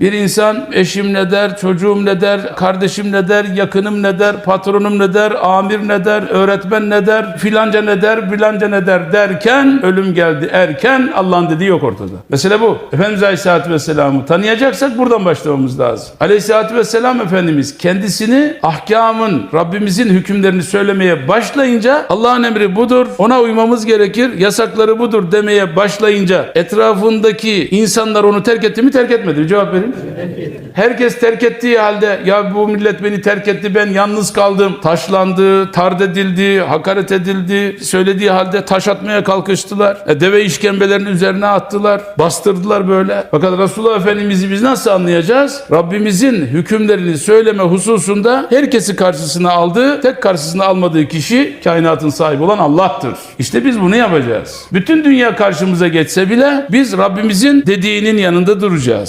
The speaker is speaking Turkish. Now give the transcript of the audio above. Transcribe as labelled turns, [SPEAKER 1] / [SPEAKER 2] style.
[SPEAKER 1] Bir insan eşim ne der, çocuğum ne der, kardeşim ne der, yakınım ne der, patronum ne der, amir ne der, öğretmen ne der, filanca ne der, filanca ne der derken ölüm geldi erken Allah'ın dediği yok ortada. Mesele bu. Efendimiz Aleyhisselatü Vesselam'ı tanıyacaksak buradan başlamamız lazım. Aleyhisselatü Vesselam Efendimiz kendisini ahkamın, Rabbimizin hükümlerini söylemeye başlayınca Allah'ın emri budur, ona uymamız gerekir, yasakları budur demeye başlayınca etrafındaki insanlar onu terk etti mi terk etmedi mi? Cevap verin. Herkes terk ettiği halde ya bu millet beni terk etti ben yalnız kaldım. Taşlandı, tard edildi, hakaret edildi. Söylediği halde taş atmaya kalkıştılar. E, deve işkembelerinin üzerine attılar. Bastırdılar böyle. Fakat Resulullah Efendimiz'i biz nasıl anlayacağız? Rabbimizin hükümlerini söyleme hususunda herkesi karşısına aldığı, tek karşısına almadığı kişi kainatın sahibi olan Allah'tır. İşte biz bunu yapacağız. Bütün dünya karşımıza geçse bile biz Rabbimizin dediğinin yanında duracağız.